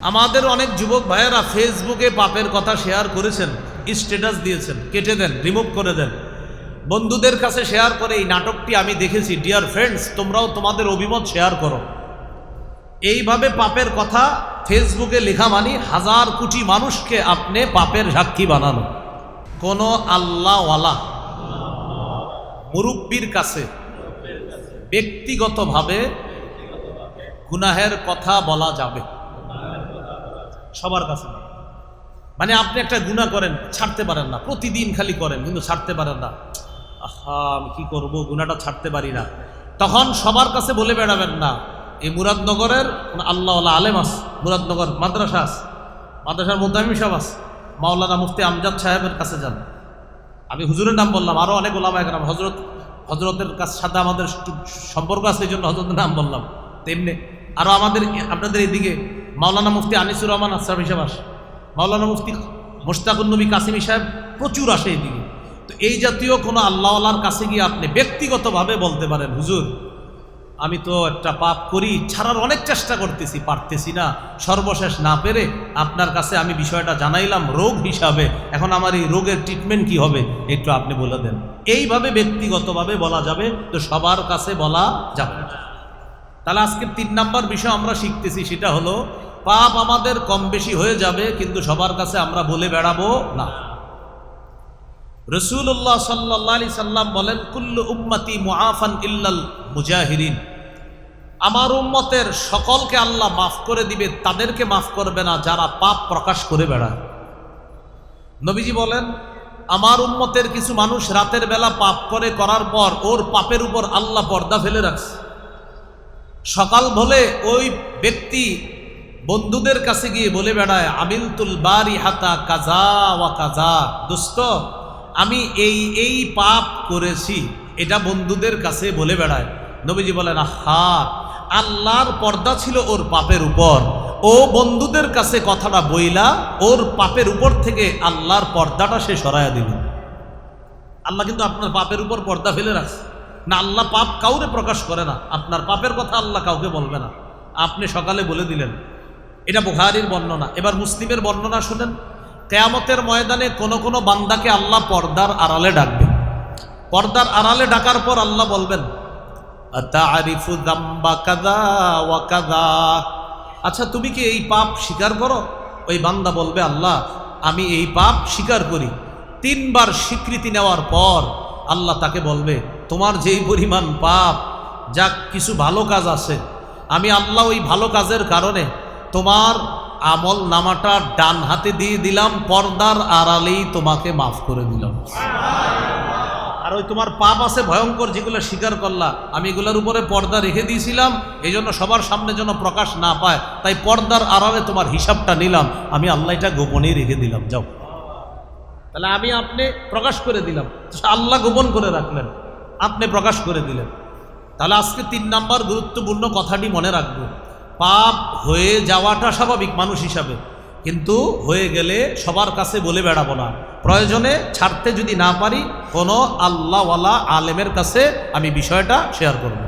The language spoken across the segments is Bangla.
আমাদের অনেক যুবক ভাইয়েরা ফেসবুকে পাপের কথা শেয়ার করেছেন স্ট্যাটাস দিয়েছেন, কেটে দেন রিমুভ করে দেন। বন্ধুদের কাছে শেয়ার করে এই নাটকটি আমি দেখেছি। ডিয়ার ফ্রেন্ডস তোমরাও তোমাদের অভিমত শেয়ার করো। এইভাবে পাপের কথা ফেসবুকে লেখা মানি, হাজার কোটি মানুষকে আপনি পাপের সাক্ষী বানানো। কোনো আল্লাহওয়ালা মুরব্বীর কাছে ব্যক্তিগতভাবে গুনাহের কথা বলা যাবে। সবার কাছে। মানে আপনি একটা গুণা করেন, ছাড়তে পারেন না। প্রতিদিন খালি করেন, কিন্তু ছাড়তে পারেন না। আহা, আমি কি করব? গুণাটা ছাড়তে পারি না। তখন সবার কাছে বলে বেড়াবেন না, এই মুরাদনগরের কোন আল্লাহ আলেম আস, মুরাদনগর মাদ্রাসা আস, মাদ্রাসার মুদামিম সাহেব আস, মাওলানা মুফতি আমজাদ সাহেবের কাছে যান। আমি হুজুরের নাম বললাম আরও অনেক ওলামা একরাম হজরত হজরতের কাছ সাথে আমাদের সম্পর্ক আছে, এই জন্য হজরতের নাম বললাম। তেমনি আরও আমাদের, আপনাদের এইদিকে মাওলানা মুফতি আনিসুর রহমান আসার হিসাব আসে। মাওলানা মুফতি মোশতাকুর নবী কাসিমি সাহেব প্রচুর আসে এইদিকে তো এই জাতীয় কোনো আল্লাহওয়ালার কাছে গিয়ে আপনি ব্যক্তিগতভাবে বলতে পারেন, হুজুর, আমি তো একটা পাপ করি, ছাড়ার অনেক চেষ্টা করতেছি, পারতেছি না। সর্বশেষ না পেরে আপনার কাছে আমি বিষয়টা জানাইলাম, রোগ হিসাবে। এখন আমার এই রোগের ট্রিটমেন্ট কি হবে? একটু আপনি বলে দেন। এইভাবে ব্যক্তিগতভাবে বলা যাবে, তো সবার কাছে বলা যাবে না। তাহলে আজকে তিন নাম্বার বিষয় আমরা শিখতেছি, সেটা হলো পাপ আমাদের কম বেশি হয়ে যাবে, কিন্তু সবার কাছে আমরা বলে বেড়াবো না। রসুল্লাহ সাল্লাহ আলি সাল্লাম বলেন, কুল্লু উম্মতি মুআফান ইল্লাল মুজাহিরিন। আমার উম্মতের সকলকে আল্লাহ মাফ করে দিবে, তাদেরকে মাফ করবে না, যারা পাপ প্রকাশ করে বেড়ায়। নবীজি বলেন, আমার উম্মতের কিছু মানুষ রাতের বেলা পাপ করে করার পর ওর পাপের উপর আল্লাহ পর্দা ফেলে রাখছে। সকাল বলে ওই ব্যক্তি বন্ধুদের কাছে গিয়ে বলে বেড়ায় আমিলতুল বারি হাতা কাজা ওয়া কাজা। দোস্ত, আমি এই এই পাপ করেছি, এটা বন্ধুদের কাছে বলে বেড়ায়। নবীজি বলেন, আহা, আল্লাহর পর্দা ছিল ওর পাপের উপর। ও বন্ধুদের কাছে কথাটা বইলা, ওর পাপের উপর থেকে আল্লাহর পর্দাটা সে সরাইয়া দিল। আল্লাহ কিন্তু আপনার পাপের উপর পর্দা ফেলে রাখছে। না, আল্লাহ পাপ কাউরে প্রকাশ করে না। আপনার পাপের কথা আল্লাহ কাউকে বলবে না। আপনি সকালে বলে দিলেন এটা বুখারির বর্ণনা। এবার মুসলিমের বর্ণনা শুনেন। কেয়ামতের ময়দানে কোন কোন বান্দাকে আল্লাহ পর্দার আড়ালে ডাকবে। পর্দার আড়ালে ডাকার পর আল্লাহ বলবেন আচ্ছা তুমি কি এই পাপ স্বীকার করো? ওই বান্দা বলবে, আল্লাহ, আমি এই পাপ স্বীকার করি। তিনবার স্বীকৃতি নেওয়ার পর আল্লাহ তাকে বলবে, তোমার যেই পরিমাণ পাপ যা কিছু ভালো কাজ আছে। আমি আল্লাহ ওই ভালো কাজের কারণে তোমার আমল নামাটা ডান হাতে দিয়ে দিলাম, পর্দার আড়ালেই তোমাকে মাফ করে দিলাম। আর ওই তোমার পাপ আছে ভয়ঙ্কর, যেগুলো স্বীকার করলা, আমি এগুলোর উপরে পর্দা রেখে দিয়েছিলাম এই জন্য সবার সামনে যেন প্রকাশ না পায়, তাই পর্দার আড়ালে তোমার হিসাবটা নিলাম, আমি আল্লাহ এটা গোপনেই রেখে দিলাম, যাও। তাহলে আমি আপনি প্রকাশ করে দিলাম আল্লাহ গোপন করে রাখলেন, আপনি প্রকাশ করে দিলেন। তাহলে আজকে তিন নাম্বার গুরুত্বপূর্ণ কথাটি মনে রাখব। পাপ হয়ে যাওয়াটা স্বাভাবিক মানুষ হিসাবে। কিন্তু হয়ে গেলে সবার কাছে বলে বেড়াবো না। প্রয়োজনে ছাড়তে যদি না পারি, কোনো আল্লাহওয়ালা আলেমের কাছে আমি বিষয়টা শেয়ার করব।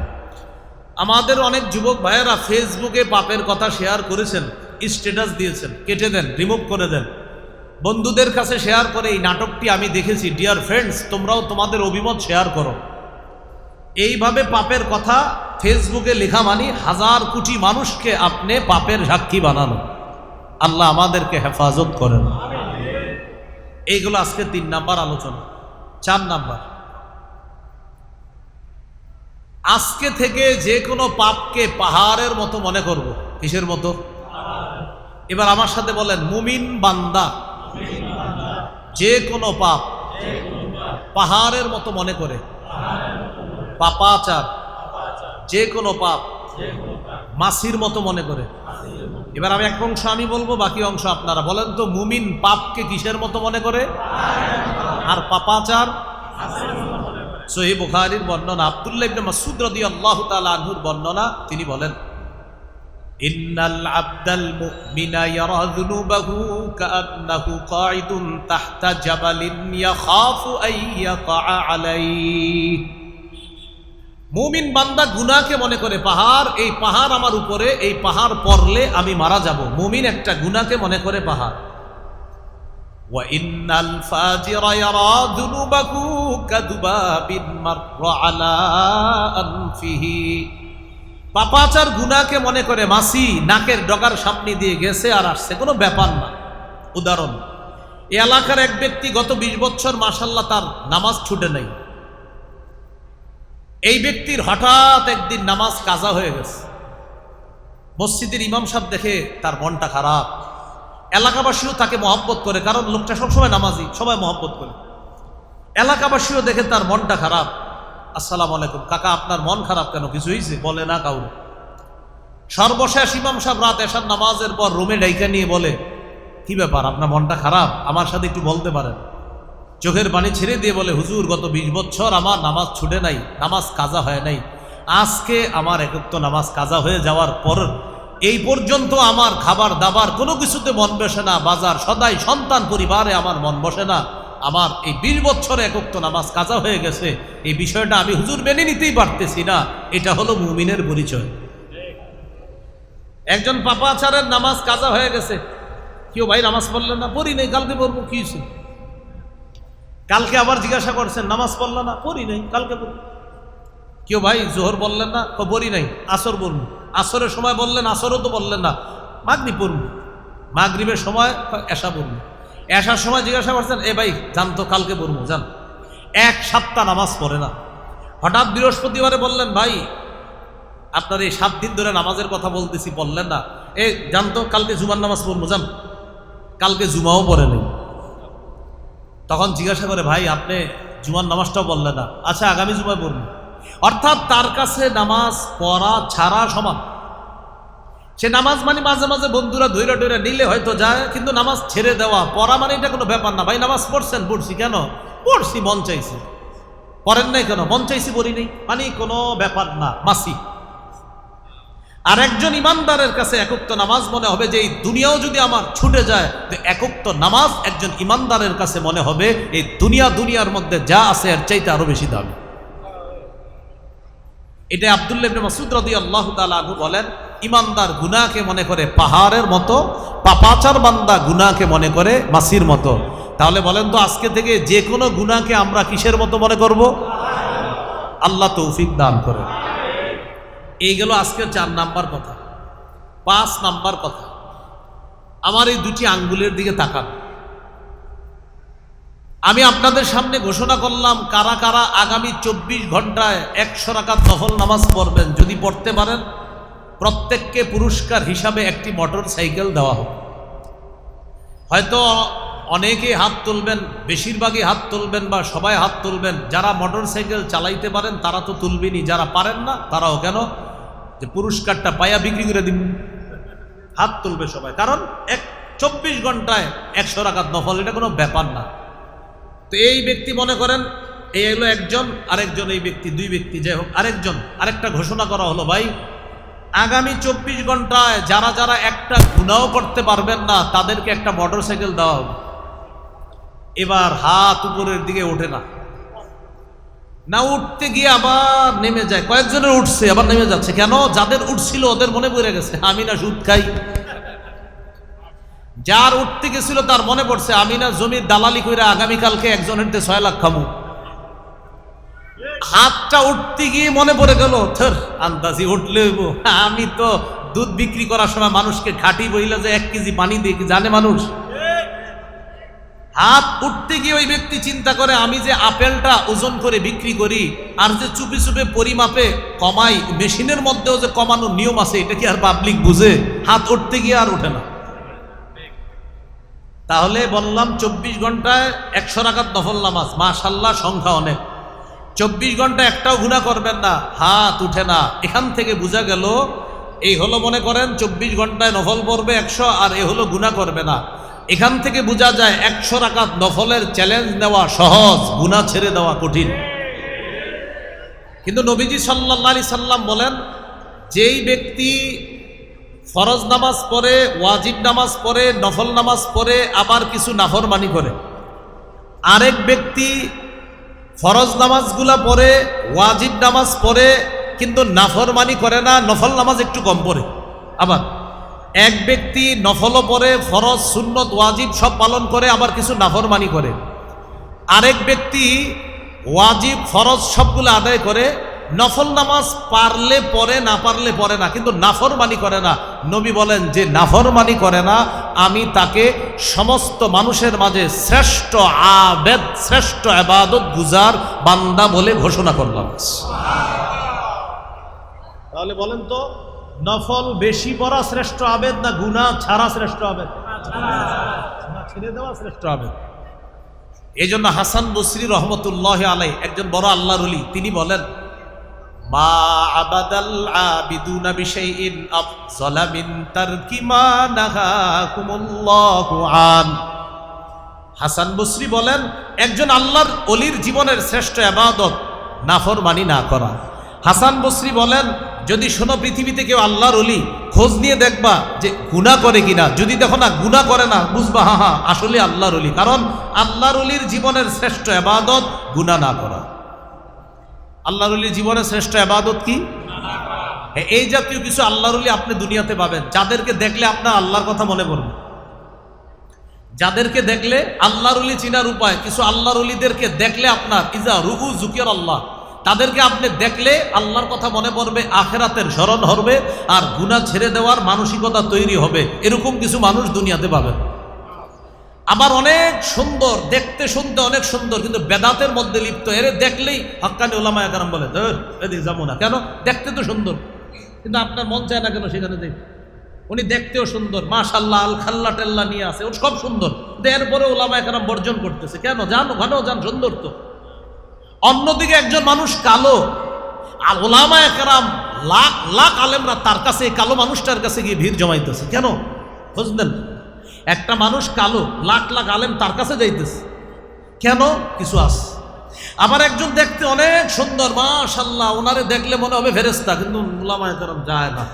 আমাদের অনেক যুবক ভাইয়েরা ফেসবুকে পাপের কথা শেয়ার করেছেন স্ট্যাটাস দিয়েছেন, কেটে দেন রিমুভ করে দেন। বন্ধুদের কাছে শেয়ার করে এই নাটকটি আমি দেখেছি। ডিয়ার ফ্রেন্ডস তোমরাও তোমাদের অভিমত শেয়ার করো। এইভাবে পাপের কথা ফেসবুকে লেখা মানি, হাজার কোটি মানুষকে আপনি পাপের সাক্ষী বানানো। আল্লাহ আমাদেরকে হেফাজত করেন। এইগুলো আজকে তিন নাম্বার আলোচনা। চার নাম্বার। আজকে থেকে যে কোনো পাপকে পাহাড়ের মতো মনে করব। কিসের মতো? এবার আমার সাথে বলেন, মুমিন বান্দা। যে কোনো পাপ পাহাড়ের মতো মনে করে। পাপাচার যে কোনো পাপ মাসির মতো মনে করে। এবার আমি এক অংশ আমি বলব, বাকি অংশ আপনারা বলেন তো, মুমিন পাপকে কিসের মতো মনে করে? আর পাপাচার সহি বুখারির বর্ণনা, আব্দুল্লাহ ইবনে মাসুদ রাদিয়াল্লাহু তাআলা আনহুর বর্ণনা, তিনি বলেন, ইন্নাল আবদাল মুমিনা ইয়ারা যুনুবাহু কাআন্নাহু কাঈদুন তাহতা জাবালিন ইয়াখাফু আন ইয়াকা আলাইহি। মুমিন বান্দা গুনাকে মনে করে, পাহাড়, এই পাহাড় আমার উপরে, এই পাহাড় পড়লে আমি মারা যাব। মুমিন একটা গুনাকে মনে করে পাহাড়। পাপাচার গুনাকে মনে করে মাসি নাকের ডগার সামনে দিয়ে গেছে আর আসছে। কোনো ব্যাপার না। উদাহরণ এলাকার এক ব্যক্তি গত বিশ বছর মাসাল্লাহ তার নামাজ ছুটে নেই। এই ব্যক্তির হঠাৎ একদিন নামাজ কাজা হয়ে গেছে। মসজিদের ইমাম সাহেব দেখে তার মনটা খারাপ। এলাকাবাসীও তাকে মহব্বত করে, কারণ লোকটা সবসময় নামাজি, সবাই মহব্বত করে। এলাকাবাসীও দেখে তার মনটা খারাপ। আসসালাম আলাইকুম, কাকা, আপনার মন খারাপ কেন? কিছু হয়েছে বলে না কাউরে। সর্বশেষ ইমাম সাহেব রাত এসার নামাজের পর রুমে ডাইকা নিয়ে বলে, কি ব্যাপার, আপনার মনটা খারাপ? আমার সাথে একটু বলতে পারেন। চোখের পানি ছেড়ে দিয়ে বলে, হুজুর, গত বিশ বছর আমার নামাজ ছুটে নাই, নামাজ কাজা হয় নাই। আজকে আমার একত্র নামাজ কাজা হয়ে যাওয়ার পর এই পর্যন্ত আমার খাবার দাবার কোনো কিছুতে মন বসে না। বাজার সদাই সন্তান পরিবারে আমার মন বসে না। আমার এই বিশ বছরে একত্র নামাজ কাজা হয়ে গেছে। এই বিষয়টা আমি হুজুর মেনে নিতেই পারতেছি না। এটা হলো মুমিনের পরিচয়। একজন পাপা পাপাচারের নামাজ কাজা হয়ে গেছে। কেউ, ভাই, নামাজ পড়লেন না, পড়ি নেই, কালকে পড়ব, কি? কালকে আবার জিজ্ঞাসা করছেন, নামাজ পড়ল না? পড়ি নাই, কালকে পড়ি। কেউ ভাই, জোহর বললেন না? তো পড়ি নাই, আসর বলব আসরের সময় বললেন, আসরও তো বললেন না। মাগরি পড়ব। মাগরিবের সময় এসা পড়ব। এসার সময় জিজ্ঞাসা করছেন, এ ভাই জান তো, কালকে পড়ব জান এক সপ্তাহ নামাজ পড়ে না। হঠাৎ বৃহস্পতিবারে বললেন, ভাই, আপনার এই সাত দিন ধরে নামাজের কথা বলতেছি, বললেন না। এ জানতো কালকে জুমার নামাজ পড়ব জান কালকে জুমাও পড়ে নেই। তখন জিজ্ঞাসা করে, ভাই, আপনি জুমার নামাজটাও বললেন না। আচ্ছা আগামী জুমায় পড়বেন অর্থাৎ তার কাছে নামাজ পড়া ছাড়া সমান। সে নামাজ মানে মাঝে মাঝে বন্ধুরা ধৈর্য টৈরা নিলে হয়তো যায়, কিন্তু নামাজ ছেড়ে দেওয়া, পড়া মানে এটা কোনো ব্যাপার না। ভাই, নামাজ পড়ছেন, পড়ছি কেন? পড়ছি, মন চাইছে। পড়েন নাই কেন? মন চাইছি, পড়ি নেই। মানে কোনো ব্যাপার না, মাসি। আর একজন ইমানদারের কাছে একক্ত নামাজ মনে হবে যে এই দুনিয়াও যদি আমার ছুটে যায়, তো একক্ত নামাজ একজন ইমানদারের কাছে মনে হবে, এই দুনিয়া দুনিয়ার মধ্যে যা আছে আর চাইতে আরও বেশি দামি। এটা আবদুল্লাহ ইবনে মাসুদ রাদিয়াল্লাহু তাআলা আনহু বলেন, ইমানদার গুনাহকে মনে করে পাহাড়ের মতো, পাপাচার বান্দা গুনাহকে মনে করে মাসির মতো। তাহলে বলেন তো আজকে থেকে যে কোনো গুনাহকে আমরা কিসের মতো মনে করব? আল্লাহ তৌফিক দান করে। এই গেল আজকের চার নাম্বার কথা, পাঁচ নাম্বার কথা। আমার এই দুটি আঙ্গুলের দিকে তাকান। আমি আপনাদের সামনে ঘোষণা করলাম, কারা কারা আগামী চব্বিশ ঘন্টায় একশো টাকা নফল নামাজ পড়বেন, যদি পড়তে পারেন, প্রত্যেককে পুরস্কার হিসাবে একটি মোটর সাইকেল দেওয়া হোক। হয়তো অনেকে হাত তুলবেন, বেশিরভাগই হাত তুলবেন বা সবাই হাত তুলবেন, যারা মোটর সাইকেল চালাইতে পারেন, তারা তো তুলবেনই, যারা পারেন না, তারাও কেন? যে পুরস্কারটা পায়া বিক্রি করে দিন হাত তুলবে সবাই। কারণ এক চব্বিশ ঘন্টায় একশো রাকাত নফল, এটা কোনো ব্যাপার না। তো এই ব্যক্তি মনে করেন এই হলো একজন, আরেকজন এই ব্যক্তি, দুই ব্যক্তি, যাই হোক, আরেকজন। আরেকটা ঘোষণা করা হলো, ভাই, আগামী চব্বিশ ঘন্টায় যারা যারা একটা গুণাও করতে পারবেন না, তাদেরকে একটা মোটর সাইকেল দেওয়া হবে এবার হাত উপরের দিকে ওঠে না। না উঠতে গিয়ে আবার নেমে যায়। কয়েকজনের উঠছে, আবার নেমে যাচ্ছে। কেন? যাদের উঠছিল, ওদের মনে পড়ে গেছে আমি না সুদ খাই। যার উঠতে গেছিল, তার মনে পড়ছে আমি না জমির দালালি কইরা আগামীকালকে একজনের দিয়ে ছয় লাখ খামু। হাতটা উঠতে গিয়ে মনে পড়ে গেল, থর, আন্দাজি উঠলে আমি তো দুধ বিক্রি করার সময় মানুষকে খাটি বইলে যে এক কেজি পানি দিয়ে জানে মানুষ? হাত উঠতে গিয়ে ওই ব্যক্তি চিন্তা করে, আমি যে আপেলটা ওজন করে বিক্রি করি আর যে চুপি চুপে পরিমাপে কমাই, মেশিনের মধ্যেও যে কমানোর নিয়ম আছে, এটা কি আর পাবলিক বুঝে? হাত উঠতে গিয়ে আর ওঠে না। তাহলে বললাম, চব্বিশ ঘন্টায় একশো রাখাত নফল নামাজ মাশাল্লাহ সংখ্যা অনেক। চব্বিশ ঘণ্টা একটাও গুণা করবেন না, হাত উঠে না। এখান থেকে বোঝা গেল, এই হলো মনে করেন, চব্বিশ ঘন্টায় নফল পড়বে একশো আর এ হলো গুণা করবে না। এখান থেকে বোঝা যায় একশো রাকাত নফলের চ্যালেঞ্জ নেওয়া সহজ গুণা ছেড়ে দেওয়া কঠিন। কিন্তু নবীজি সাল্লাহ আলি সাল্লাম বলেন, যেই ব্যক্তি ফরজ নামাজ পড়ে, ওয়াজিব নামাজ পড়ে, নফল নামাজ পড়ে, আবার কিছু নাফরমানি করে। আরেক ব্যক্তি ফরজ নামাজগুলা পড়ে, ওয়াজিব নামাজ পড়ে, কিন্তু নাফরমানি করে না, নফল নামাজ একটু কম পড়ে। আবার এক ব্যক্তি নফলও পড়ে ফরজ, সুন্নত, ওয়াজিব সব পালন করে, আবার কিছু নাফরমানি করে। আরেক ব্যক্তি ওয়াজিব, ফরজ সবগুলো আদায় করে, নফল নামাজ পারলে পরে না পারলে পরে না, কিন্তু নাফরমানি করে না। নবী বলেন, যে নাফরমানি করে না, আমি তাকে সমস্ত মানুষের মাঝে শ্রেষ্ঠ আবেদ, শ্রেষ্ঠ আবাদত গুজার বান্দা বলে ঘোষণা করলাম। তাহলে বলেন তো নফল বেশি পড়া শ্রেষ্ঠ আবেদ না গুনা ছাড়া শ্রেষ্ঠ আবেদ? ছেড়ে দেওয়া শ্রেষ্ঠ আবেদ। এই জন্য হাসান বসরি রহমতুল্লাহ আলাই একজন বড় আল্লাহর অলি তিনি বলেন, মা আবাদাল আবিদুনা বিশাইইন আফজালা মিন তারকি মা নাহাকুমুল্লাহু আন। হাসান বসরি বলেন, একজন আল্লাহর অলির জীবনের শ্রেষ্ঠ আবাদত নাফরমানি না করা। হাসান বসরি বলেন যদি শোনো পৃথিবীতে কেউ আল্লাহর অলি খোঁজ নিয়ে দেখবা যে গুণা করে কিনা। যদি দেখো না গুণা করে না, বুঝবা, হা হা, আসলে আল্লাহর অলি কারণ আল্লাহর অলির জীবনের শ্রেষ্ঠ আবাদত গুণা না করা। আল্লাহর অলির জীবনের শ্রেষ্ঠ আবাদত কি? এই জাতীয় কিছু আল্লাহর অলি আপনি দুনিয়াতে পাবেন। যাদেরকে দেখলে আপনার আল্লাহর কথা মনে পড়বে। যাদেরকে দেখলে আল্লাহর অলি চিনার উপায়, কিছু আল্লাহর অলিদেরকে দেখলে আপনার, ইজা রুহু জুকির আল্লাহ তাদেরকে আপনি দেখলে আল্লাহর কথা মনে পড়বে, আখেরাতের স্মরণ হবে আর গুণা ছেড়ে দেওয়ার মানসিকতা তৈরি হবে। এরকম কিছু মানুষ দুনিয়াতে পাবেন। আবার অনেক সুন্দর, দেখতে শুনতে অনেক সুন্দর, কিন্তু বেদাতের মধ্যে লিপ্ত। এরে দেখলেই হাক্কানি ওলামা একরাম বলে এদিকে যাব না। কেন? দেখতে তো সুন্দর। কিন্তু আপনার মন চায় না কেন সেখানে দেখ উনি দেখতেও সুন্দর। মাশাল্লাহ আল খাল্লা টেল্লা নিয়ে আসে ও সব সুন্দর। এরপরে ওলামা একরাম বর্জন করতেছে। কেন? জানো, ঘন যান সুন্দর তো। অন্যদিকে একজন মানুষ কালো। আর ওলামা একরাম লাখ লাখ আলেমরা তার কাছে, এই কালো মানুষটার কাছে গিয়ে ভিড় জমাইতেছে। কেন? বুঝলেন একটা মানুষ কালো, লাখ লাখ আলেম তার কাছে যাইতেছে। কেন? কিছু আস আবার একজন দেখতে অনেক সুন্দর মাশাল্লাহ ওনারে দেখলে মনে হবে ফেরেস্তা কিন্তু ওলামা একরাম যায় না।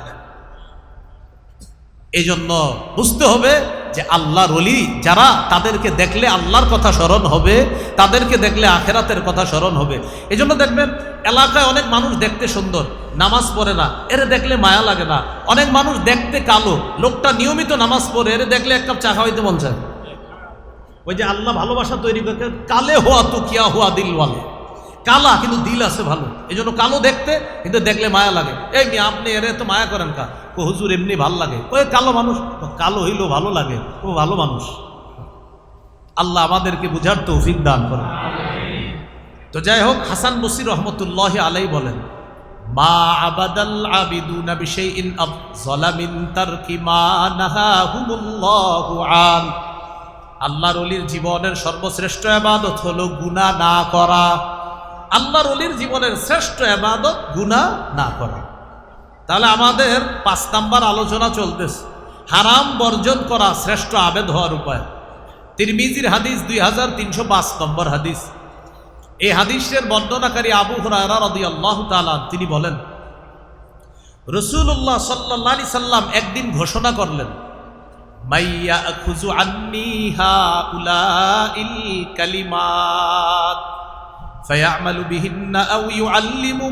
এই জন্য বুঝতে হবে যে আল্লাহর অলি যারা তাদেরকে দেখলে আল্লাহর কথা স্মরণ হবে, তাদেরকে দেখলে আখেরাতের কথা স্মরণ হবে। এই জন্য দেখবেন, এলাকায় অনেক মানুষ দেখতে সুন্দর, নামাজ পড়ে না, এরে দেখলে মায়া লাগে না। অনেক মানুষ দেখতে কালো, লোকটা নিয়মিত নামাজ পড়ে, এরে দেখলে এক কাপ চা খাওয়াইতে মন চায়। ওই যে আল্লাহ ভালোবাসা তৈরি করতে কালে হওয়া তো কিয়া দিল বলে কালা, কিন্তু দিল আছে ভালো। এই জন্য কালো দেখতে, কিন্তু দেখলে মায়া লাগে। এই মেয়ে, আপনি এরে তো মায়া করেন কা? ও হুজুর, এমনি ভালো লাগে। ওই কালো মানুষ কালো হইলেও ভালো লাগে। ও ভালো মানুষ। আল্লাহ আমাদেরকে বুঝার তৌফিক দান করেন। তো যাই হোক, হাসান বসির রহমতুল্লাহ আলাই বলেন, মা আবাদাল আবিদুনা বিশাইইন আফজালা মিন তারকি মা নাহাহুমুল্লাহু আন। আল্লাহর অলির জীবনের সর্বশ্রেষ্ঠ আবাদত হলো গুনাহ না করা। আল্লাহর অলির জীবনের শ্রেষ্ঠ আবাদত গুনাহ না করা। তাহলে আমাদের পাঁচ নাম্বার আলোচনা চলতেছে, হারাম বর্জন করা শ্রেষ্ঠ আবেদ হওয়ার উপায়। তিরমিজির হাদিস দুই হাজার তিনশো পাঁচ নম্বর হাদিস। এই হাদিসের বর্ণনাকারী আবু হুরায়রা তাআলা তিনি বলেন রসুল্লাহ আলাইহি সাল্লাম একদিন ঘোষণা করলেন মাইয়া খুজু আন্নি হাউলাইল কালিমাত। ফায়ামালু বিহিন্না আও ইউআল্লিমু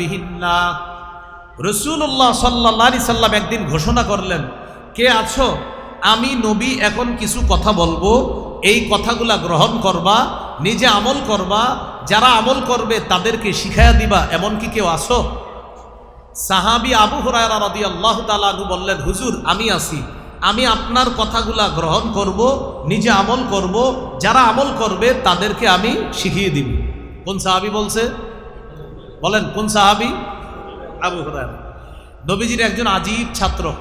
বিহিন্না রসুল্লাহ আলাইহি সাল্লাম একদিন ঘোষণা করলেন, কে আছো? আমি নবী, এখন কিছু কথা বলব। এই কথাগুলা গ্রহণ করবা, নিজে আমল করবা। যারা আমল করবে, তাদেরকে শিখাইয়া দিবা এমন কি কেউ আসো সাহাবি আবু হুরায়রা রাদিয়াল্লাহু আল্লাহ আনহু বললেন, হুজুর, আমি আছি। আমি আপনার কথাগুলা গ্রহণ করব, নিজে আমল করব, যারা আমল করবে তাদেরকে আমি শিখিয়ে দিব। কোন সাহাবি বলছে? বলেন, কোন সাহাবি? আবু হুরায়রা। নবীজির একজন আজীব ছাত্র।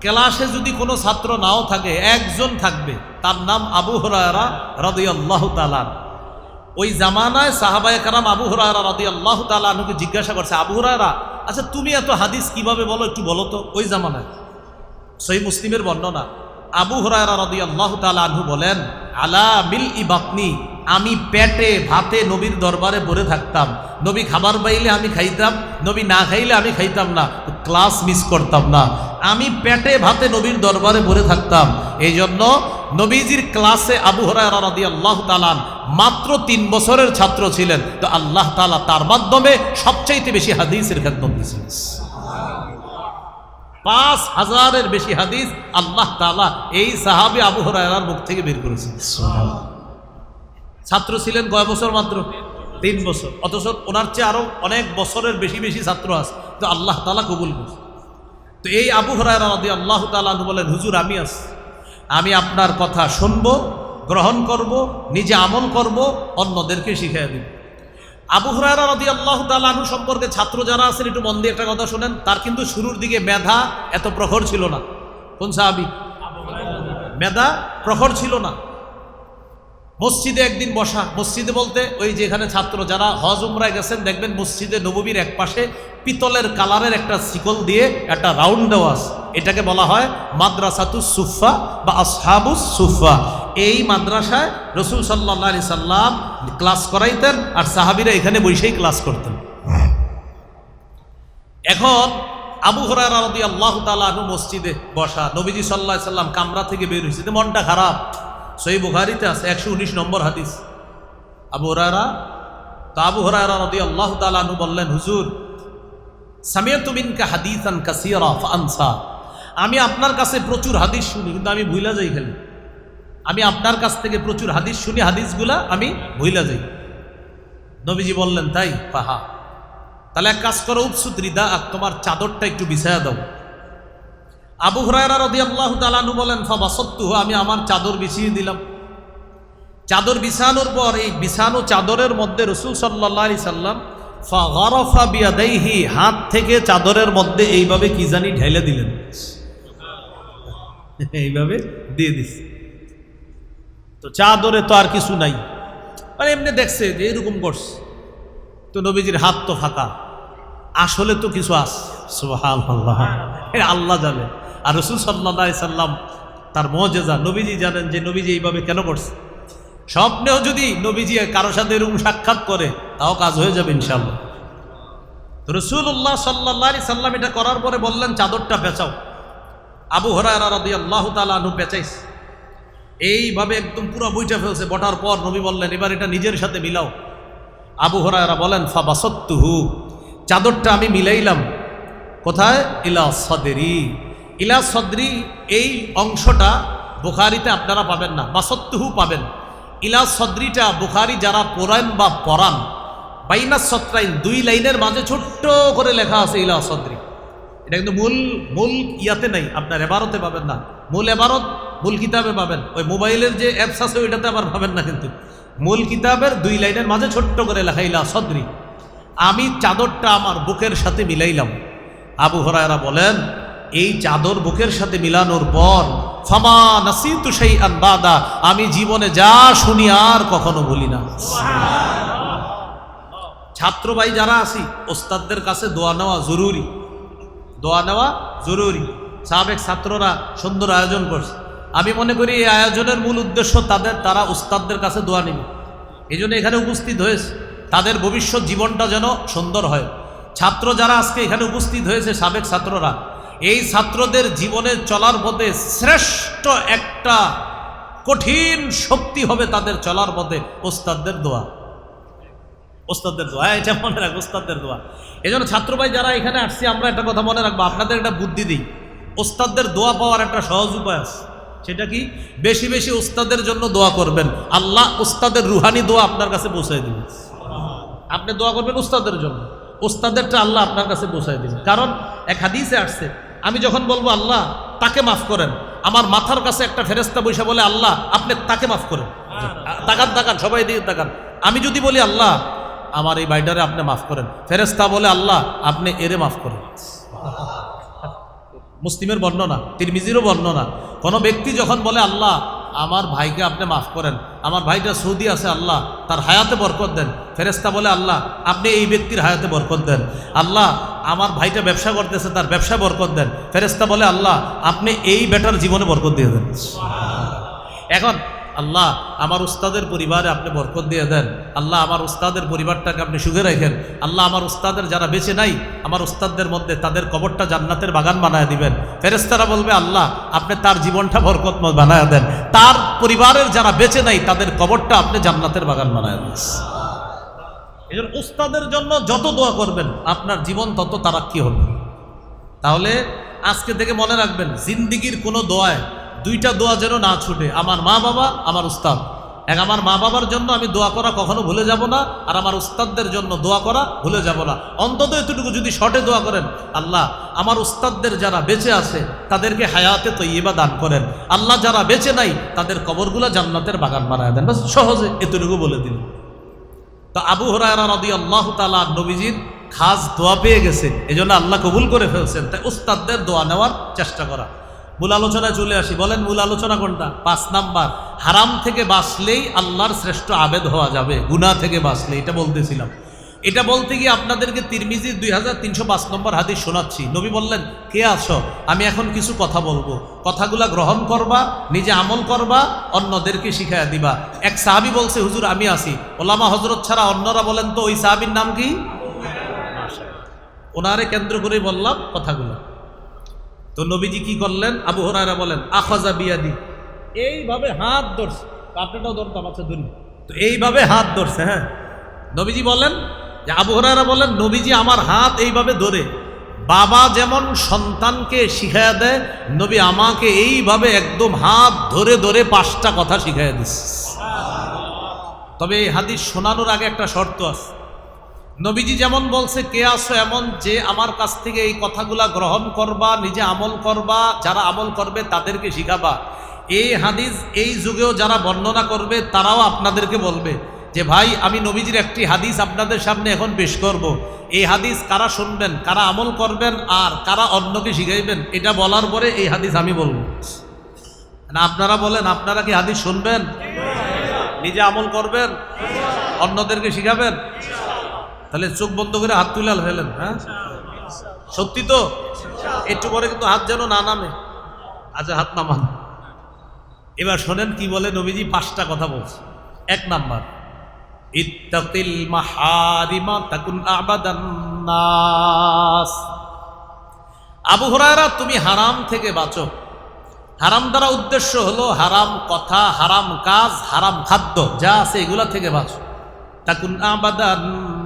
ক্লাসে যদি কোনো ছাত্র নাও থাকে, একজন থাকবে, তার নাম আবু হরায়রা রদিয়াল্লাহ তালান ওই জামানায় সাহাবায় কারাম আবু হরায়রা রদিয়াল্লাহ তালানুকে জিজ্ঞাসা করছে, আবু হরায়রা আচ্ছা তুমি এত হাদিস কীভাবে বলো, একটু বলো তো, ওই জামানায়? সই মুসলিমের বর্ণনা। আবু হরায়রা বলেন, আলা মিল ই আমি পেটে, ভাতে নবীর দরবারে পড়ে থাকতাম। নবী খাবার পাইলে আমি খাইতাম, নবী না খাইলে আমি খাইতাম না। ক্লাস মিস করতাম না। আমি পেটে, ভাতে নবীর দরবারে পড়ে থাকতাম। এই জন্য নবীজির ক্লাসে আবু হরায়রা রাদিয়াল্লাহু তালান মাত্র তিন বছরের ছাত্র ছিলেন। তো আল্লাহ তালা তার মাধ্যমে সবচাইতে বেশি হাদিসের খেদমত দিয়েছিলেন পাঁচ হাজারের বেশি হাদিস আল্লাহ তালা এই সাহাবী আবু হরায়রার মুখ থেকে বের করেছেন ছাত্র ছিলেন কয় বছর মাত্র? তিন বছর। অথচ ওনার চেয়ে আরও অনেক বছরের বেশি বেশি ছাত্র আছে। তো আল্লাহ তালা কবুল করছে। তো এই আবু হরায়রা রাদি আল্লাহ তাআলা বলেন হুজুর আমি আছি। আমি আপনার কথা শুনব গ্রহণ করব নিজে আমল করব অন্যদেরকে শিখিয়ে দিব। আবু হরায়রা রদি আল্লাহ তালু সম্পর্কে ছাত্র যারা আছেন, একটু মন দিয়ে একটা কথা শোনেন। তার কিন্তু শুরুর দিকে মেধা এত প্রখর ছিল না। কোন সাহাবি? মেধা প্রখর ছিল না। মসজিদে একদিন বসা, মসজিদে বলতে ওই যেখানে ছাত্র যারা হজ উমরায় গেছেন, দেখবেন মসজিদে নববীর এক পাশে পিতলের কালারের একটা শিকল দিয়ে একটা রাউন্ড দেওয়া এটাকে বলা হয় মাদ্রাসাতু সুফা বা আসহাবুস সুফা এই মাদ্রাসায় রসুল সাল্লাহ আলি সাল্লাম ক্লাস করাইতেন আর সাহাবিরা এখানে বসেই ক্লাস করতেন। এখন আবু হরার আল্লাহ তালু মসজিদে বসা, নবীজি সাল্লাহ সাল্লাম কামরা থেকে বের হয়েছে মনটা খারাপ। সই বুখারিতে আছে একশো উনিশ নম্বর হাদিস। আবু হরারা তো আবু হরারা রদি আল্লাহ তালু বললেন, হুজুর সামিয়াতুমিনকা হাদিসান কাসিরা ফানসা আমি আপনার কাছে প্রচুর হাদিস শুনি, কিন্তু আমি ভুলা যাই খালি। আমি আপনার কাছ থেকে প্রচুর হাদিস শুনি, হাদিসগুলা আমি ভুলা যাই। নবীজি বললেন, তাই পাহা তাহলে এক কাজ করো উৎসুত রিদা, আর তোমার চাদরটা একটু বিছায়া দাও। আবু হরায়রা রদি আল্লাহ তালানু বলেন ফাবা সত্তু আমি আমার চাদর বিছিয়ে দিলাম। চাদর বিছানোর পর এই বিছানো চাদরের মধ্যে রসুল সাল্লাহ আলি সাল্লাম ফাগরফা বিয়াদাইহি হাত থেকে চাদরের মধ্যে এইভাবে কি জানি ঢেলে দিলেন। এইভাবে দিয়ে দিস তো চাদরে তো আর কিছু নাই। মানে এমনি দেখছে যে এরকম করছে। তো নবীজির হাত তো ফাঁকা। আসলে তো কিছু আস আল্লাহ জানে। আর রসুল সাল্লাহ সাল্লাম তার মজেজা নবীজি জানেন যে নবীজি এইভাবে কেন করছে। স্বপ্নেও যদি নবীজি কারও সাথে এরকম সাক্ষাৎ করে, তাও কাজ হয়ে যাবে ইনশাল্লাহ রসুল্লাহ সাল্লাহ সাল্লাম এটা করার পরে বললেন, চাদরটা পেঁচাও। আবু রাদি আল্লাহ তালু পেঁচাইছে। এইভাবে একদম পুরো বইটা ফেলছে। বটার পর নবী বললেন, এবার এটা নিজের সাথে মিলাও। আবু হরায়রা বলেন, ফাবাসত্তুহু। চাদরটা আমি মিলাইলাম। কোথায়? ইলা সদেরি। ইলা সদরি, এই অংশটা বুখারিতে আপনারা পাবেন না। বাসত্তুহু পাবেন। ইলা সদরিটা বুখারি যারা পড়েন বা পড়ান, বাইনা সত্রাইন, দুই লাইনের মাঝে ছোট্ট করে লেখা আছে ইলা সদরি। এটা কিন্তু মূল মূল ইয়াতে নাই। আপনার এবারতে পাবেন না। মূল এবারত মূল কিতাবে পাবেন। ওই মোবাইলের যে অ্যাপস আছে ওইটাতে আবার পাবেন না কিন্তু। মূল কিতাবের দুই লাইনের মাঝে ছোট্ট করে লেখা ইলা সদরি। আমি চাদরটা আমার বুকের সাথে মিলাইলাম। আবু হরায়রা বলেন এই চাদর বুকের সাথে মিলানোর পর ফামা নাসিতু সেই আনবাদা আমি জীবনে যা শুনি আর কখনো বলি না। ছাত্র ভাই যারা আছি ওস্তাদদের কাছে দোয়া নেওয়া জরুরি। দোয়া নেওয়া জরুরি। সাবেক ছাত্ররা সুন্দর আয়োজন করছে। আমি মনে করি এই আয়োজনের মূল উদ্দেশ্য তাদের তারা উস্তাদদের কাছে দোয়া নেবে। এই জন্য এখানে উপস্থিত হয়েছে। তাদের ভবিষ্যৎ জীবনটা যেন সুন্দর হয়। ছাত্র যারা আজকে এখানে উপস্থিত হয়েছে সাবেক ছাত্ররা এই ছাত্রদের জীবনে চলার পথে শ্রেষ্ঠ একটা কঠিন শক্তি হবে তাদের চলার পথে ওস্তাদদের দোয়া। ওস্তাদদের দোয়া হ্যাঁ, এটা মনে রাখব ওস্তাদদের দোয়া। এই জন্য ছাত্র ভাই যারা এখানে আসছি আমরা একটা কথা মনে রাখব আপনাদের একটা বুদ্ধি দিই। ওস্তাদদের দোয়া পাওয়ার একটা সহজ উপায় আছে। সেটা কি? বেশি বেশি ওস্তাদের জন্য দোয়া করবেন। আল্লাহ ওস্তাদের রুহানি দোয়া আপনার কাছে পৌঁছায় দিবেন আপনি দোয়া করবেন ওস্তাদের জন্য। ওস্তাদেরটা আল্লাহ আপনার কাছে পৌঁছায় দিবেন কারণ এক হাদিসে আসছে, আমি যখন বলব, আল্লাহ, তাকে মাফ করেন। আমার মাথার কাছে একটা ফেরেস্তা বৈশা বলে, আল্লাহ, আপনি তাকে মাফ করেন। তাকান তাকান, সবাই দিয়ে তাকান। আমি যদি বলি, আল্লাহ, আমার এই বাইডারে আপনি মাফ করেন। ফেরেস্তা বলে, আল্লাহ, আপনি এরে মাফ করেন। মুসলিমের বর্ণনা তিরমিজিরও বর্ণনা। কোনো ব্যক্তি যখন বলে আল্লাহ আমার ভাইকে আপনি মাফ করেন আমার ভাইটা সৌদি আছে আল্লাহ তার হায়াতে বরকত দেন। ফেরেস্তা বলে আল্লাহ আপনি এই ব্যক্তির হায়াতে বরকত দেন। আল্লাহ আমার ভাইটা ব্যবসা করতেছে তার ব্যবসা বরকত দেন। ফেরেস্তা বলে আল্লাহ আপনি এই বেটার জীবনে বরকত দিয়ে দেন। এখন আল্লাহ, আমার উস্তাদের পরিবারে আপনি বরকত দিয়ে দেন। আল্লাহ, আমার উস্তাদের পরিবারটাকে আপনি সুখে রাখেন। আল্লাহ, আমার উস্তাদের যারা বেঁচে নাই, আমার উস্তাদদের মধ্যে তাদের কবরটা জান্নাতের বাগান বানায় দিবেন। ফেরেস্তারা বলবে, আল্লাহ, আপনি তার জীবনটা বরকতময় বানায় দেন। তার পরিবারের যারা বেঁচে নাই, তাদের কবরটা আপনি জান্নাতের বাগান বানায় দেন। এই জন্য উস্তাদের জন্য যত দোয়া করবেন, আপনার জীবন তত তারা তারাক্কি হবে। তাহলে আজকে থেকে মনে রাখবেন, জিন্দিগির কোনো দোয়ায় দুইটা দোয়া যেন না ছুটে। আমার মা বাবা, আমার উস্তাদ। এক আমার মা বাবার জন্য আমি দোয়া করা কখনো ভুলে যাব না, আর আমার উস্তাদদের জন্য দোয়া করা ভুলে যাব না। অন্তত এতটুকু যদি শর্টে দোয়া করেন, আল্লাহ, আমার উস্তাদদের যারা বেঁচে আছে, তাদেরকে হায়াতে তৈবা দান করেন। আল্লাহ যারা বেঁচে নাই, তাদের কবরগুলো জান্নাতের বাগান বানায় দেন। সহজে এতটুকু বলে দিন তো আবু হরায়রা রদি আল্লাহ তালা নবীজির খাস দোয়া পেয়ে গেছে। এই জন্য আল্লাহ কবুল করে ফেলছেন। তাই উস্তাদদের দোয়া নেওয়ার চেষ্টা করা। মূল আলোচনায় চলে আসি। বলেন মূল আলোচনা কোনটা? পাঁচ নাম্বার। হারাম থেকে বাঁচলেই আল্লাহর শ্রেষ্ঠ আবেদ হওয়া যাবে। গুনা থেকে বাঁচলে এটা বলতেছিলাম। এটা বলতে গিয়ে আপনাদেরকে তিরমিজির দুই হাজার তিনশো পাঁচ নম্বর হাদিস শোনাচ্ছি। নবী বললেন, কে আছো? আমি এখন কিছু কথা বলব। কথাগুলা গ্রহণ করবা, নিজে আমল করবা, অন্যদেরকে শিখাইয়া দিবা। এক সাহাবি বলছে, হুজুর, আমি আসি ওলামা হজরত ছাড়া অন্যরা বলেন তো, ওই সাহাবির নাম কি? ওনারে কেন্দ্র করে বললাম কথাগুলো। তো নবীজি কি করলেন? আবু হরারা বলেন আখাজা বিয়াদি। এইভাবে হাত ধরছে। আপনাটাও ধরতাম আচ্ছা ধরি। তো এইভাবে হাত ধরছে হ্যাঁ? নবীজি বলেন যে আবু হরারা বলেন নবীজি আমার হাত এইভাবে ধরে বাবা যেমন সন্তানকে শিখাইয়া দেয় নবী আমাকে এইভাবে একদম হাত ধরে ধরে পাঁচটা কথা শিখাইয়া দিচ্ছে তবে এই হাদিস শোনানোর আগে একটা শর্ত আছে। নবীজি যেমন বলছে, কে আসো এমন যে আমার কাছ থেকে এই কথাগুলা গ্রহণ করবা, নিজে আমল করবা, যারা আমল করবে তাদেরকে শিখাবা। এই হাদিস এই যুগেও যারা বর্ণনা করবে, তারাও আপনাদেরকে বলবে যে, ভাই, আমি নবীজির একটি হাদিস আপনাদের সামনে এখন পেশ করব। এই হাদিস কারা শুনবেন, কারা আমল করবেন আর কারা অন্যকে শিখাইবেন, এটা বলার পরে এই হাদিস আমি বলব। না, আপনারা বলেন, আপনারা কি হাদিস শুনবেন? নিজে আমল করবেন? অন্যদেরকে শিখাবেন? তাহলে চোখ বন্ধ করে হাত তুলে ফেলেন হ্যাঁ? সত্যি তো? একটু পরে কিন্তু হাত যেন না নামে। আচ্ছা হাত নামান। এবার শোনেন কি বলে নবীজি পাঁচটা কথা বলছে। এক নাম্বার, ইত্তাকিল মাহারিমা তাকুন আবাদান নাস। আবু হুরায়রা, তুমি হারাম থেকে বাঁচো। হারাম দ্বারা উদ্দেশ্য হলো হারাম কথা, হারাম কাজ, হারাম খাদ্য, যা আছে এগুলা থেকে বাঁচো। তাকুন আবাদান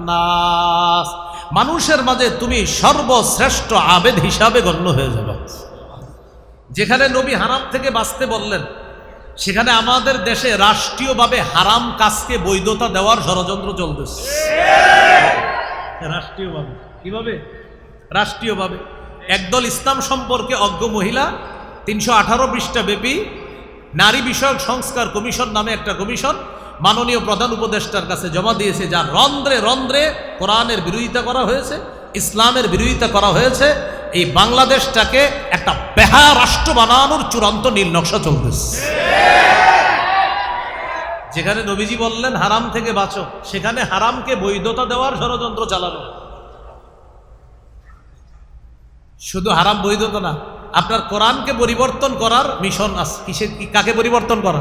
নাস। মানুষের মাঝে তুমি সর্বশ্রেষ্ঠ আবেদ হিসাবে গণ্য হয়ে যাবে। যেখানে নবী হারাম থেকে বাঁচতে বললেন, সেখানে আমাদের দেশে রাষ্ট্রীয়ভাবে হারাম কাজকে বৈধতা দেওয়ার ষড়যন্ত্র চলতেছে। রাষ্ট্রীয়ভাবে। কীভাবে? রাষ্ট্রীয়ভাবে। একদল ইসলাম সম্পর্কে অজ্ঞ মহিলা, তিনশো আঠারো পৃষ্ঠা ব্যাপী নারী বিষয়ক সংস্কার কমিশন নামে একটা কমিশন মাননীয় প্রধান উপদেষ্টার কাছে জমা দিয়েছে যা রন্ধ্রে রন্ধ্রে কোরআনের বিরোধিতা করা হয়েছে, ইসলামের বিরোধিতা করা হয়েছে। এই বাংলাদেশটাকে একটা বেহা রাষ্ট্র বানানোর চূড়ান্ত নীল নকশা চলতেছে। যেখানে নবীজি বললেন, হারাম থেকে বাঁচো। সেখানে হারামকে বৈধতা দেওয়ার ষড়যন্ত্র চালানো। শুধু হারাম বৈধতা না, আপনার কোরআনকে পরিবর্তন করার মিশন আছে। কিসের কাকে পরিবর্তন করা?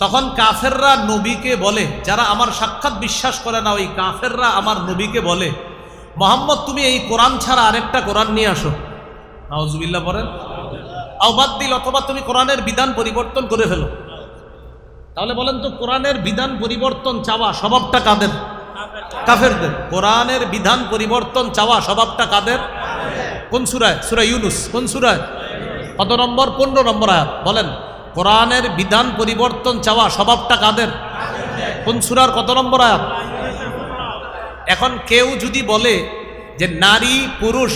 তখন কাফেররা নবীকে বলে, যারা আমার সাক্ষাৎ বিশ্বাস করে না, ওই কাফেররা আমার নবীকে বলে, মোহাম্মদ, তুমি এই কোরআন ছাড়া আরেকটা কোরআন নিয়ে আসো। নওয়াজুবিল্লাহ বলেন আওবাদ্দিল অথবা তুমি কোরআনের বিধান পরিবর্তন করে ফেলো। তাহলে বলেন তো, কোরআনের বিধান পরিবর্তন চাওয়া স্বভাবটা কাদের? কাফেরদের। কোরআনের বিধান পরিবর্তন চাওয়া স্বভাবটা কাদের? কোন সুরায়? সুরা ইউনুস। কোন সুরায়? কত নম্বর? পনেরো নম্বর আয়াত। বলেন। কোরআনের বিধান পরিবর্তন চাওয়া স্বভাবটা কাদের? কোন সুরার কত নম্বর আয়াত? এখন কেউ যদি বলে যে নারী পুরুষ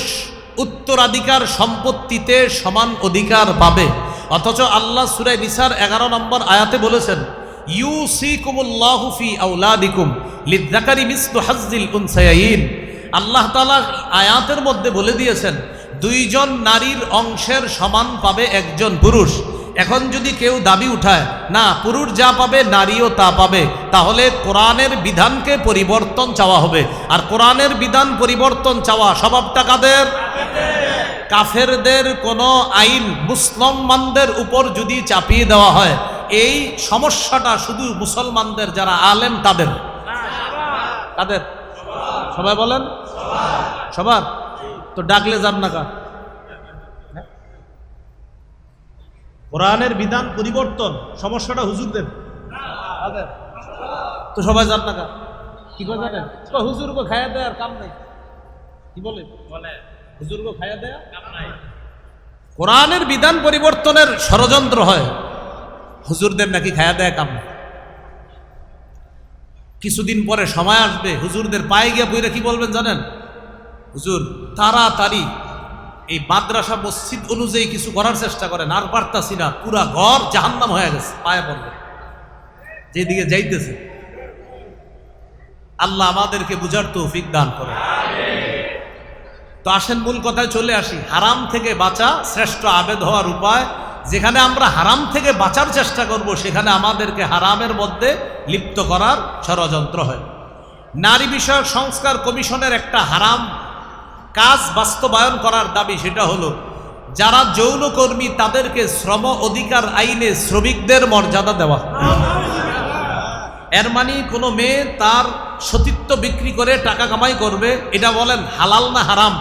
উত্তরাধিকার সম্পত্তিতে সমান অধিকার পাবে, অথচ আল্লাহ সুরাই নিসার এগারো নম্বর আয়াতে বলেছেন, ইউসিকুমুল্লাহু ফি আউলাদিকুম লিযাকারি মিসলু হাজ্জিল উনসায়াইন। আল্লাহ তাআলা আয়াতের মধ্যে বলে দিয়েছেন, দুইজন নারীর অংশের সমান পাবে একজন পুরুষ। এখন যদি কেউ দাবি উঠায়, না, পুরুষ যা পাবে, নারীও তা পাবে, তাহলে কোরআনের বিধানকে পরিবর্তন চাওয়া হবে। আর কোরআনের বিধান পরিবর্তন চাওয়া স্বভাবটা কাদের? কাফেরদের কোনো আইন মুসলমানদের উপর যদি চাপিয়ে দেওয়া হয়, এই সমস্যাটা শুধু মুসলমানদের, যারা আলেম, তাদের। তাদের সবাই বলেন? সবার। তো ডাকলে যান না কা কোরআনের বিধান পরিবর্তন সমস্যাটা হুজুরদের। তো সবাই যান না কি করে জানেন? তো হুজুরকে খাইয়া দেয় আর কাম নেই। কি বলে? বলে। হুজুরকে খাইয়া দেয়? কাম নাই। কোরআনের বিধান পরিবর্তনের ষড়যন্ত্র হয়। হুজুরদের নাকি খায়া দেয় কাম নাই। কিছুদিন পরে সময় আসবে হুজুরদের পায়ে গিয়ে বইরা কি বলবেন জানেন? হুজুর তাড়াতাড়ি এই মাদ্রাসা মসজিদ অনুযায়ী কিছু করার চেষ্টা করেন আর পারতাছি না, পুরা ঘর জাহান্নাম হয়ে গেছে, পায়ে পড়বে যেদিকে যাইতেছে। আল্লাহ আমাদেরকে বুঝার তৌফিক দান করে। তো আসেন মূল কথায় চলে আসি। হারাম থেকে বাঁচা শ্রেষ্ঠ আবেদ হওয়ার উপায়। যেখানে আমরা হারাম থেকে বাঁচার চেষ্টা করব, সেখানে আমাদেরকে হারামের মধ্যে লিপ্ত করার ষড়যন্ত্র হয়। নারী বিষয়ক সংস্কার কমিশনের একটা হারাম কাজ বাস্তবায়ন করার দাবি সেটা হলো, যারা যৌনকর্মী তাদেরকে শ্রম অধিকার আইনে শ্রমিকদের মর্যাদা দেওয়া। এর মানে কোনো মেয়ে তার সতীত্ব বিক্রি করে টাকা কামাই করবে, এটা বলেন হালাল না হারাম?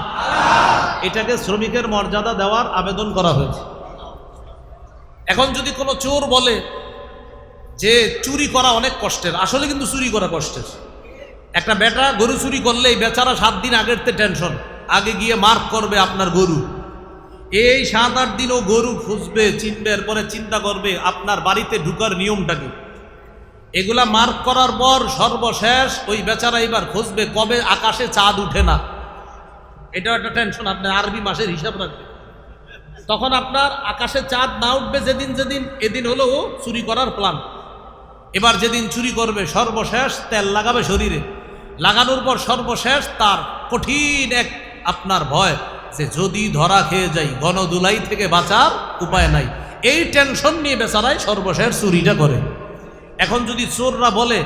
এটাকে শ্রমিকের মর্যাদা দেওয়ার আবেদন করা হয়েছে। এখন যদি কোনো চোর বলে যে চুরি করা অনেক কষ্টের, আসলে কিন্তু চুরি করা কষ্টের। একটা বেটা গরু চুরি করলে এই বেচারা সাত দিন আগের তে টেনশন আগে গিয়ে মার্ক করবে আপনার গরু। এই সাত আট দিন ও গরু খুঁজবে, চিনবে, এরপরে চিন্তা করবে আপনার বাড়িতে ঢুকার নিয়মটা কি এগুলা মার্ক করার পর সর্বশেষ ওই বেচারা এবার খুঁজবে কবে আকাশে চাঁদ উঠে না। এটাও একটা টেনশন আপনি আরবি মাসের হিসাব রাখবেন। তখন আপনার আকাশে চাঁদ না উঠবে যেদিন যেদিন, এদিন হলো ও চুরি করার প্ল্যান এবার যেদিন চুরি করবে, সর্বশেষ তেল লাগাবে শরীরে। লাগানোর পর সর্বশেষ তার কঠিন এক আপনার ভয় যে যদি ধরা খেয়ে যাই গণদুলাই থেকে বাঁচার উপায় নাই। এই টেনশন নিয়ে বেচারায় সর্বশেষ চুরিটা করে। এখন যদি চোররা বলে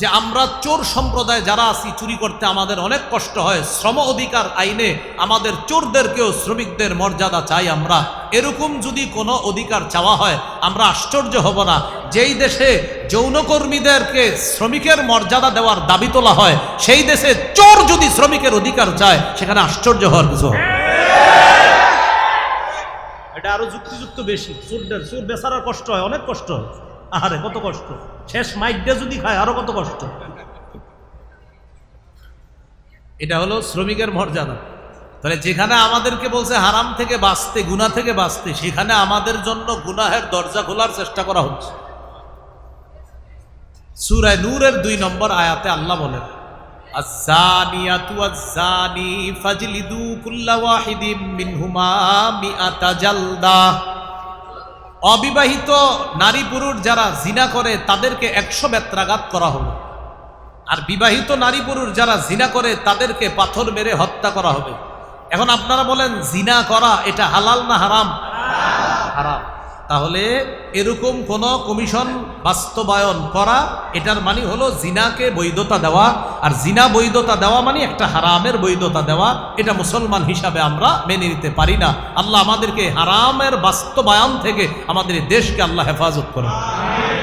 যে আমরা চোর সম্প্রদায় যারা আছি, চুরি করতে আমাদের অনেক কষ্ট হয়। শ্রম অধিকার আইনে আমাদের চোরদেরকেও শ্রমিকদের মর্যাদা চাই আমরা। এরকম যদি কোনো অধিকার চাওয়া হয়, আমরা আশ্চর্য হব না। যেই দেশে যৌনকর্মীদেরকে শ্রমিকের মর্যাদা দেওয়ার দাবি তোলা হয়, সেই দেশে চোর যদি শ্রমিকের অধিকার চায়, সেখানে আশ্চর্য হওয়ার কিছু হবে এটা আরও যুক্তিযুক্ত বেশি। চোরদের চোর বেচারার কষ্ট হয়, অনেক কষ্ট হয়। আরে কত কষ্ট। শেষ মাইকটা যদি খায়, আরও কত কষ্ট। এটা হলো শ্রমিকের মর্যাদা। তাহলে যেখানে আমাদেরকে বলছে হারাম থেকে বাঁচতে গুনা থেকে বাঁচতে, সেখানে আমাদের জন্য গুনাহের দরজা খোলার চেষ্টা করা হচ্ছে। সুরায় নূরের দুই নম্বর আয়াতে আল্লাহ বলেন আজানি কুল্লা ওয়াহিদিম মিনহুমা মিআতা জালদা। অবিবাহিত নারী পুরুষ যারা জিনা করে, তাদেরকে একশো ব্যত্রাঘাত করা হবে আর বিবাহিত নারী পুরুষ যারা জিনা করে, তাদেরকে পাথর মেরে হত্যা করা হবে। এখন আপনারা বলেন, জিনা করা এটা হালাল না হারাম। হারাম। তাহলে এরকম কোন কমিশন বাস্তবায়ন করা, এটার মানে হলো জিনাকে বৈধতা দেওয়া, আর জিনা বৈধতা দেওয়া মানে একটা হারামের বৈধতা দেওয়া, এটা মুসলমান হিসাবে আমরা মেনে নিতে পারি না। আল্লাহ আমাদেরকে হারামের বাস্তবায়ন থেকে আমাদের দেশকে আল্লাহ হেফাজত করে